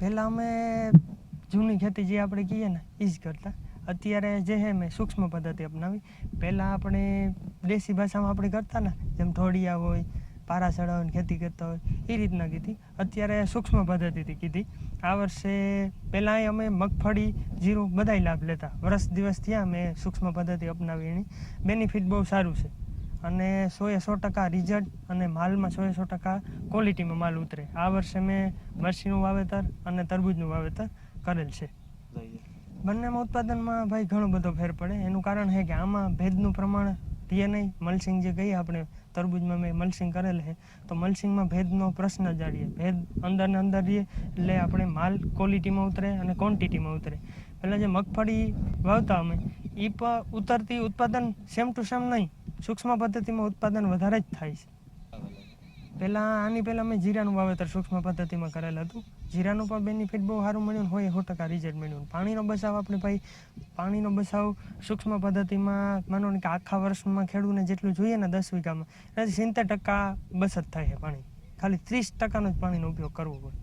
પહેલાં અમે જૂની ખેતી જે આપણે કહીએ ને એ જ કરતા. અત્યારે જે છે મેં સૂક્ષ્મ પદ્ધતિ અપનાવી. પહેલાં આપણે દેશી ભાષામાં આપણે કરતા ને, જેમ ઢોળિયા હોય પારા ચડાવીને ખેતી કરતા હોય એ રીતના કીધી. અત્યારે સૂક્ષ્મ પદ્ધતિથી કીધી. આ વર્ષે પહેલાં અમે મગફળી, જીરું બધાય લાભ લેતા. વર્ષ દિવસ થયા મેં સૂક્ષ્મ પદ્ધતિ અપનાવી એની. બેનિફિટ બહુ સારું છે. અને સોએ સો ટકા રિઝલ્ટ અને માલમાં સોએ સો ટકા ક્વોલિટીમાં માલ ઉતરે. આ વર્ષે મેં મરસીનું વાવેતર અને તરબૂજનું વાવેતર કરેલ છે. બંનેમાં ઉત્પાદનમાં ભાઈ ઘણો બધો ફેર પડે. એનું કારણ છે કે આમાં ભેદનું પ્રમાણ ધીએ નહીં. મલસિંગ જે કહીએ આપણે, તરબૂજમાં મેં મલ્સિંગ કરેલ છે તો મલસિંગમાં ભેદનો પ્રશ્ન જ રહીએ ભેજ અંદર ને અંદર રહીએ એટલે આપણે માલ ક્વોલિટીમાં ઉતરે અને ક્વોન્ટિટીમાં ઉતરે. પહેલાં જે મગફળી વાવતા અમે એ પણ ઉતરતી ઉત્પાદન સેમ ટુ સેમ નહીં. સૂક્ષ્મ પદ્ધતિમાં ઉત્પાદન વધારે જ થાય છે. પહેલાં આની પહેલાં મેં જીરાનું વાવેતર સૂક્ષ્મ પદ્ધતિમાં કરેલ હતું. જીરાનું પણ બેનિફિટ બહુ સારું મળ્યું હોય સો ટકા રિઝલ્ટ મળ્યું પાણીનો બચાવ આપણે ભાઈ, પાણીનો બચાવ સૂક્ષ્મ પદ્ધતિમાં માનો કે આખા વર્ષમાં ખેડૂતને જેટલું જોઈએ ને દસ વીઘામાં એનાથી સિત્તેર ટકા બચત થાય છે પાણી. ખાલી ત્રીસ ટકાનો જ પાણીનો ઉપયોગ કરવો પડે.